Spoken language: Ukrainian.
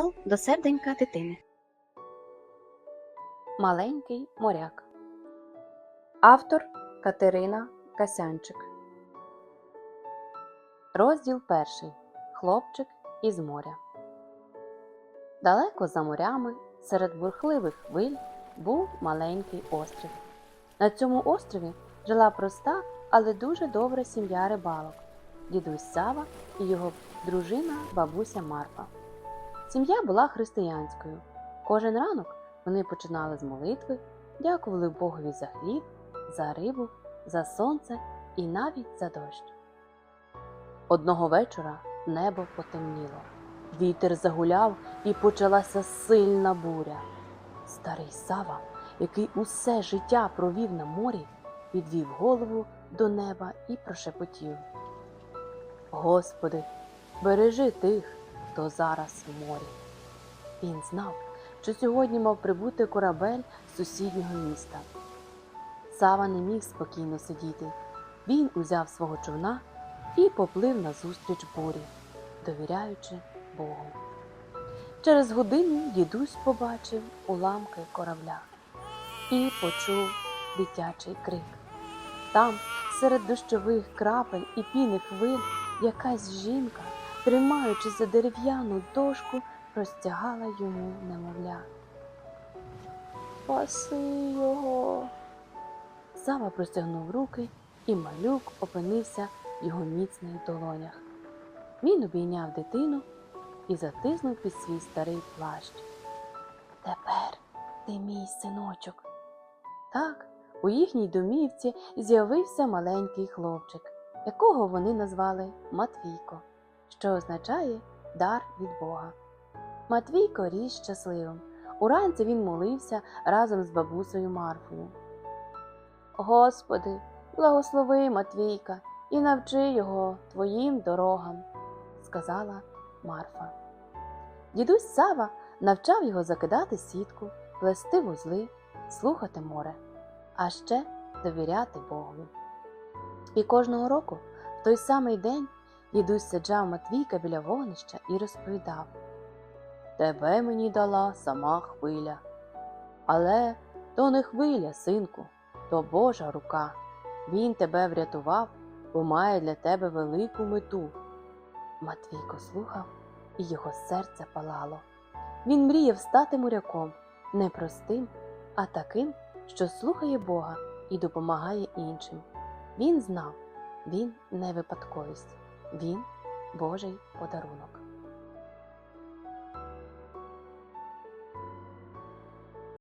запал до серденька дитини. Маленький моряк. Автор Катерина Касянчик. Розділ перший. Хлопчик із моря. Далеко за морями, серед бурхливих хвиль, був маленький острів. На цьому острові жила проста, але дуже добра сім'я рибалок дідусь Сава і його дружина бабуся Марфа. Сім'я була християнською. Кожен ранок вони починали з молитви, дякували Богові за хліб, за рибу, за сонце і навіть за дощ. Одного вечора небо потемніло, вітер загуляв і почалася сильна буря. Старий Сава, який усе життя провів на морі, підвів голову до неба і прошепотів. Господи, бережи тих, хто зараз в морі. Він знав, що сьогодні мав прибути корабель з сусіднього міста. Сава не міг спокійно сидіти. Він узяв свого човна і поплив назустріч бурі, довіряючи Богу. Через годину дідусь побачив уламки корабля і почув дитячий крик. Там, серед дощових крапель і піни хвиль, якась жінка, тримаючись за дерев'яну дошку, простягала йому немовля. Спаси його. Сава простягнув руки, і малюк опинився в його міцних долонях. Він обійняв дитину і затиснув під свій старий плащ. Тепер ти мій синочок. Так, у їхній домівці з'явився маленький хлопчик, якого вони назвали Матвійко, що означає дар від Бога. Матвійко ріс щасливим. Уранці він молився разом з бабусею Марфою. Господи, благослови Матвійка і навчи його твоїм дорогам, сказала Марфа. Дідусь Сава навчав його закидати сітку, плести вузли, слухати море, а ще довіряти Богові. І кожного року, в той самий день, дідусь саджав Матвійка біля вогнища і розповідав Тебе мені дала сама хвиля. Але то не хвиля, синку, то Божа рука. Він тебе врятував, бо має для тебе велику мету. Матвійко слухав, і його серце палало. Він мріяв стати моряком, не простим, а таким, що слухає Бога і допомагає іншим. Він знав, він не випадковість, він Божий подарунок.